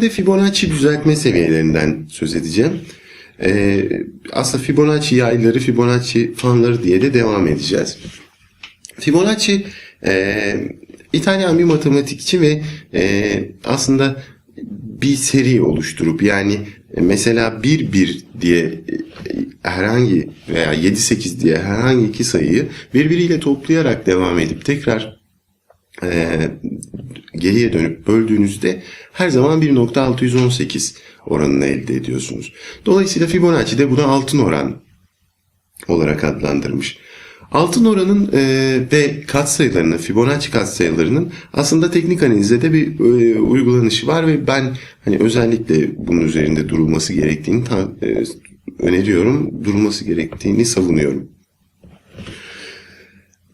bölümde Fibonacci düzeltme seviyelerinden söz edeceğim. Ee, aslında Fibonacci yayları, Fibonacci fanları diye de devam edeceğiz. Fibonacci e, İtalyan bir matematikçi ve e, aslında bir seri oluşturup yani mesela 1-1 diye e, herhangi veya 7-8 diye herhangi iki sayıyı birbiriyle toplayarak devam edip tekrar e, geriye dönüp böldüğünüzde her zaman 1.618 oranını elde ediyorsunuz. Dolayısıyla Fibonacci de buna altın oran olarak adlandırmış. Altın oranın e, ve katsayılarının, Fibonacci katsayılarının aslında teknik analizde de bir e, uygulanışı var ve ben hani özellikle bunun üzerinde durulması gerektiğini ta, e, öneriyorum, durulması gerektiğini savunuyorum.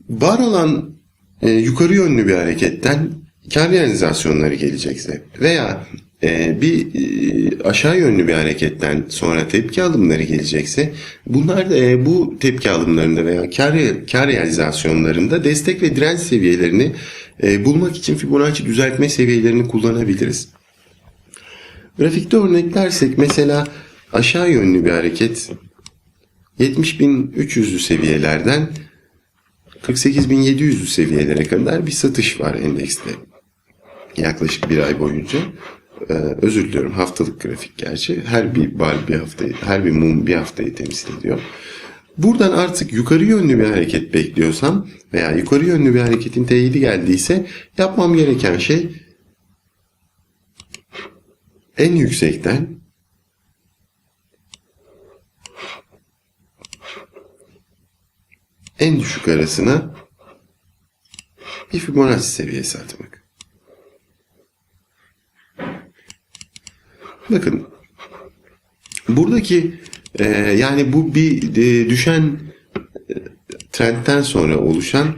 Var olan e, yukarı yönlü bir hareketten kar realizasyonları gelecekse veya e, bir e, aşağı yönlü bir hareketten sonra tepki alımları gelecekse bunlar da e, bu tepki alımlarında veya kar, kar realizasyonlarında destek ve direnç seviyelerini e, bulmak için Fibonacci düzeltme seviyelerini kullanabiliriz. Grafikte örneklersek mesela aşağı yönlü bir hareket 70.300'lü seviyelerden 48.700'lü seviyelere kadar bir satış var endekste. Yaklaşık bir ay boyunca. Ee, özür diliyorum haftalık grafik gerçi. Her bir bar bir haftayı, her bir mum bir haftayı temsil ediyor. Buradan artık yukarı yönlü bir hareket bekliyorsam veya yukarı yönlü bir hareketin teyidi geldiyse yapmam gereken şey en yüksekten en düşük arasına bir Fibonacci seviyesi atmak. Bakın buradaki e, yani bu bir e, düşen e, trendten sonra oluşan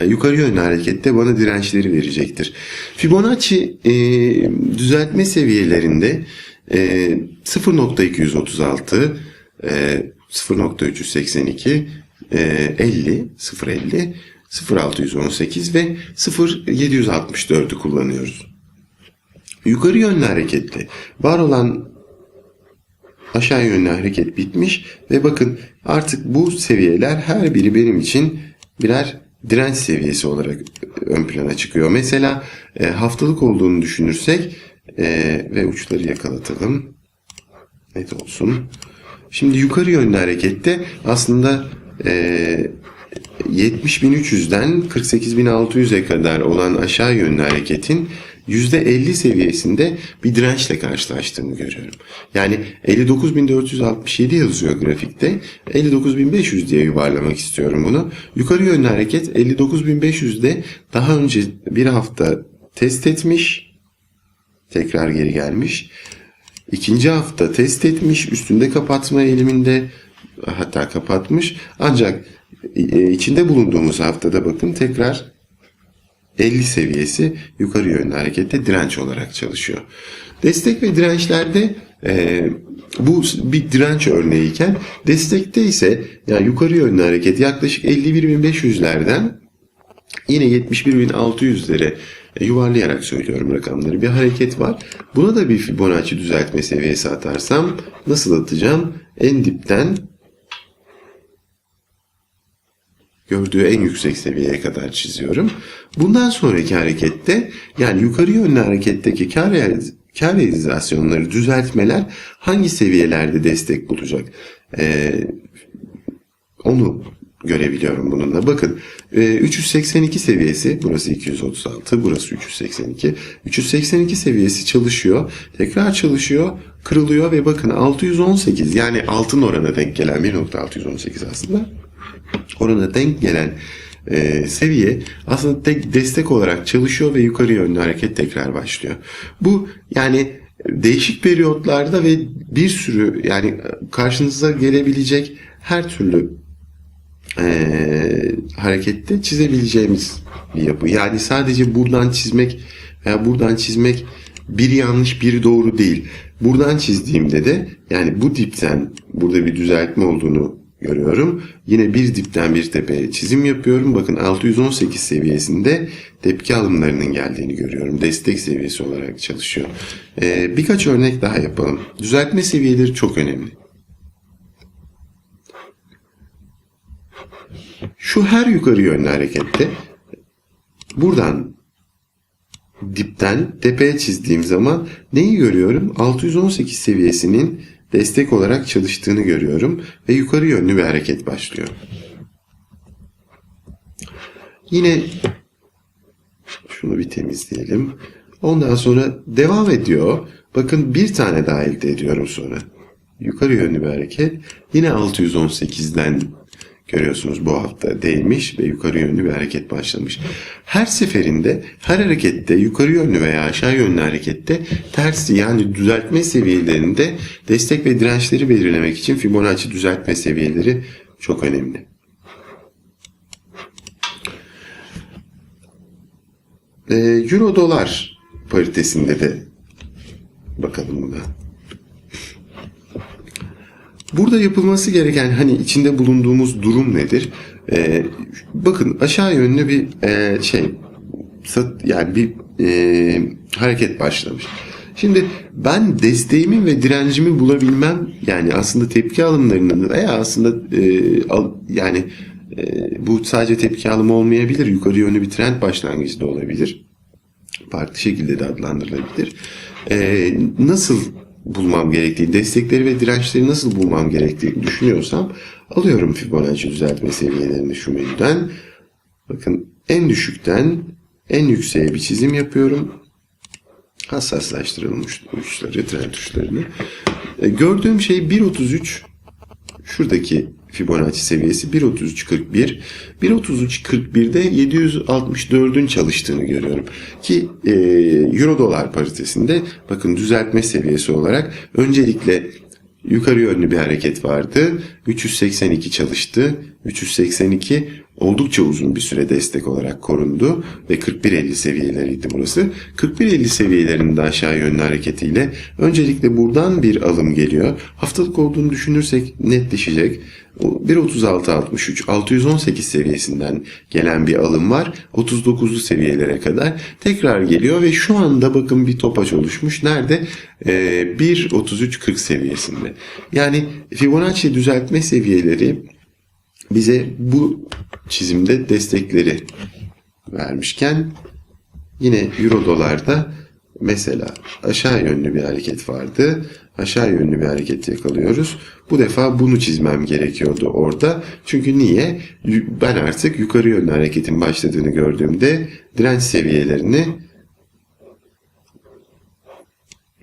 e, yukarı yönlü harekette bana dirençleri verecektir. Fibonacci e, düzeltme seviyelerinde e, 0.236 e, 0.382 e, 50 0.50 0.618 ve 0.764'ü kullanıyoruz. Yukarı yönlü hareketli var olan aşağı yönlü hareket bitmiş ve bakın artık bu seviyeler her biri benim için birer direnç seviyesi olarak ön plana çıkıyor. Mesela e, haftalık olduğunu düşünürsek e, ve uçları yakalatalım. Net olsun. Şimdi yukarı yönlü harekette aslında e, 70.300'den 48.600'e kadar olan aşağı yönlü hareketin %50 seviyesinde bir dirençle karşılaştığını görüyorum. Yani 59.467 yazıyor grafikte. 59.500 diye yuvarlamak istiyorum bunu. Yukarı yönlü hareket 59.500'de daha önce bir hafta test etmiş. Tekrar geri gelmiş. İkinci hafta test etmiş. Üstünde kapatma eğiliminde hatta kapatmış. Ancak e, içinde bulunduğumuz haftada bakın tekrar 50 seviyesi yukarı yönlü harekette direnç olarak çalışıyor. Destek ve dirençlerde e, bu bir direnç örneğiyken destekte ise yani yukarı yönlü hareket yaklaşık 51.500'lerden yine 71.600'lere e, yuvarlayarak söylüyorum rakamları bir hareket var. Buna da bir Fibonacci düzeltme seviyesi atarsam nasıl atacağım? En dipten gördüğü en yüksek seviyeye kadar çiziyorum. Bundan sonraki harekette yani yukarı yönlü hareketteki kar, kar realizasyonları düzeltmeler hangi seviyelerde destek bulacak? Ee, onu görebiliyorum bununla. Bakın 382 seviyesi burası 236 burası 382 382 seviyesi çalışıyor tekrar çalışıyor kırılıyor ve bakın 618 yani altın orana denk gelen 1.618 aslında orana denk gelen e, seviye aslında tek destek olarak çalışıyor ve yukarı yönlü hareket tekrar başlıyor. Bu yani değişik periyotlarda ve bir sürü yani karşınıza gelebilecek her türlü e, harekette çizebileceğimiz bir yapı. Yani sadece buradan çizmek veya buradan çizmek biri yanlış biri doğru değil. Buradan çizdiğimde de yani bu dipten burada bir düzeltme olduğunu görüyorum. Yine bir dipten bir tepeye çizim yapıyorum. Bakın 618 seviyesinde tepki alımlarının geldiğini görüyorum. Destek seviyesi olarak çalışıyor. Ee, birkaç örnek daha yapalım. Düzeltme seviyeleri çok önemli. Şu her yukarı yönlü harekette buradan dipten tepeye çizdiğim zaman neyi görüyorum? 618 seviyesinin destek olarak çalıştığını görüyorum ve yukarı yönlü bir hareket başlıyor. Yine şunu bir temizleyelim. Ondan sonra devam ediyor. Bakın bir tane daha elde ediyorum sonra. Yukarı yönlü bir hareket. Yine 618'den görüyorsunuz bu hafta değmiş ve yukarı yönlü bir hareket başlamış. Her seferinde her harekette yukarı yönlü veya aşağı yönlü harekette tersi yani düzeltme seviyelerinde destek ve dirençleri belirlemek için Fibonacci düzeltme seviyeleri çok önemli. Ee, Euro dolar paritesinde de bakalım buna. Burada yapılması gereken hani içinde bulunduğumuz durum nedir? Ee, bakın aşağı yönlü bir e, şey sat, yani bir e, hareket başlamış. Şimdi ben desteğimi ve direncimi bulabilmem yani aslında tepki alımlarının veya aslında e, al, yani e, bu sadece tepki alımı olmayabilir. Yukarı yönlü bir trend başlangıcı da olabilir. Farklı şekilde de adlandırılabilir. E, nasıl bulmam gerektiği, destekleri ve dirençleri nasıl bulmam gerektiğini düşünüyorsam alıyorum Fibonacci düzeltme seviyelerini şu menüden. Bakın en düşükten en yükseğe bir çizim yapıyorum. Hassaslaştırılmış uçları, trend tuşlarını. E, gördüğüm şey 1.33 şuradaki Fibonacci seviyesi 1.33.41. 1.33.41'de 764'ün çalıştığını görüyorum. Ki e, Euro dolar paritesinde bakın düzeltme seviyesi olarak öncelikle yukarı yönlü bir hareket vardı. 382 çalıştı. 382 oldukça uzun bir süre destek olarak korundu ve 41.50 seviyeleriydi burası. 41.50 seviyelerinde aşağı yönlü hareketiyle öncelikle buradan bir alım geliyor. Haftalık olduğunu düşünürsek netleşecek. 1.36.63 618 seviyesinden gelen bir alım var. 39'lu seviyelere kadar tekrar geliyor ve şu anda bakın bir topaç oluşmuş. Nerede? Ee, 1.33.40 seviyesinde. Yani Fibonacci düzeltme seviyeleri bize bu çizimde destekleri vermişken yine euro dolarda mesela aşağı yönlü bir hareket vardı. Aşağı yönlü bir hareket yakalıyoruz. Bu defa bunu çizmem gerekiyordu orada. Çünkü niye? Ben artık yukarı yönlü hareketin başladığını gördüğümde direnç seviyelerini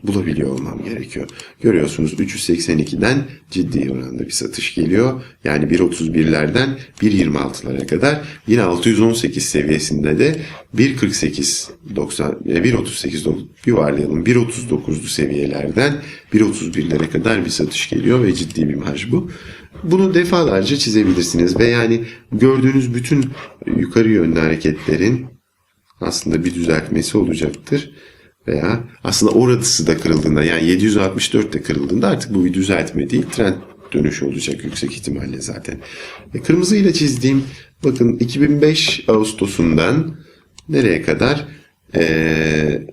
bulabiliyor olmam gerekiyor. Görüyorsunuz 382'den ciddi oranda bir satış geliyor. Yani 1.31'lerden 1.26'lara kadar yine 618 seviyesinde de 1.48 90 1.38 yuvarlayalım 1.39'lu seviyelerden 1.31'lere kadar bir satış geliyor ve ciddi bir marj bu. Bunu defalarca çizebilirsiniz ve yani gördüğünüz bütün yukarı yönlü hareketlerin aslında bir düzeltmesi olacaktır veya aslında orası da kırıldığında yani 764 de kırıldığında artık bu bir düzeltme değil trend dönüşü olacak yüksek ihtimalle zaten. E, kırmızı ile çizdiğim bakın 2005 Ağustos'undan nereye kadar e,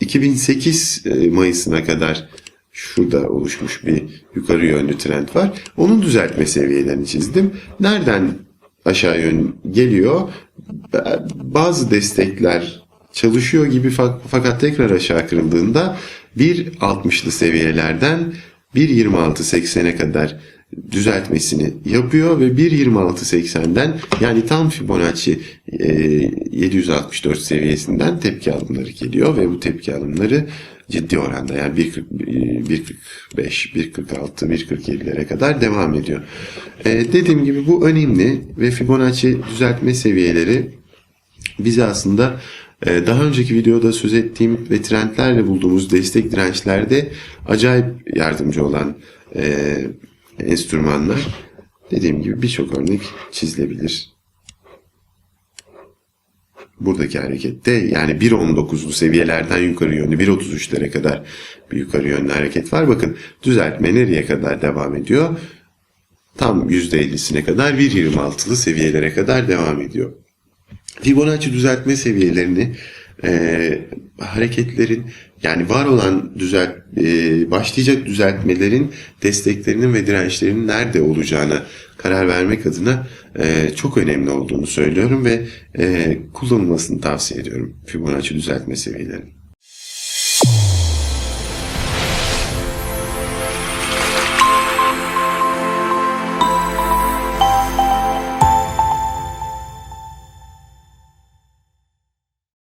2008 e, Mayıs'ına kadar şurada oluşmuş bir yukarı yönlü trend var. Onun düzeltme seviyelerini çizdim. Nereden aşağı yön geliyor? Bazı destekler çalışıyor gibi fakat tekrar aşağı kırıldığında 1.60'lı seviyelerden 1.26.80'e kadar düzeltmesini yapıyor ve 1.26.80'den yani tam Fibonacci 764 seviyesinden tepki alımları geliyor ve bu tepki alımları ciddi oranda yani 1.45, 1.46, 1.47'lere kadar devam ediyor. Ee, dediğim gibi bu önemli ve Fibonacci düzeltme seviyeleri bize aslında daha önceki videoda söz ettiğim ve trendlerle bulduğumuz destek dirençlerde acayip yardımcı olan e, enstrümanlar. Dediğim gibi birçok örnek çizilebilir. Buradaki harekette yani 1.19'lu seviyelerden yukarı yönlü 1.33'lere kadar bir yukarı yönlü hareket var. Bakın düzeltme nereye kadar devam ediyor? tam %50'sine kadar 1.26'lı seviyelere kadar devam ediyor. Fibonacci düzeltme seviyelerini e, hareketlerin yani var olan düzelt e, başlayacak düzeltmelerin desteklerinin ve dirençlerinin nerede olacağına karar vermek adına e, çok önemli olduğunu söylüyorum ve e, kullanılmasını tavsiye ediyorum Fibonacci düzeltme seviyelerini.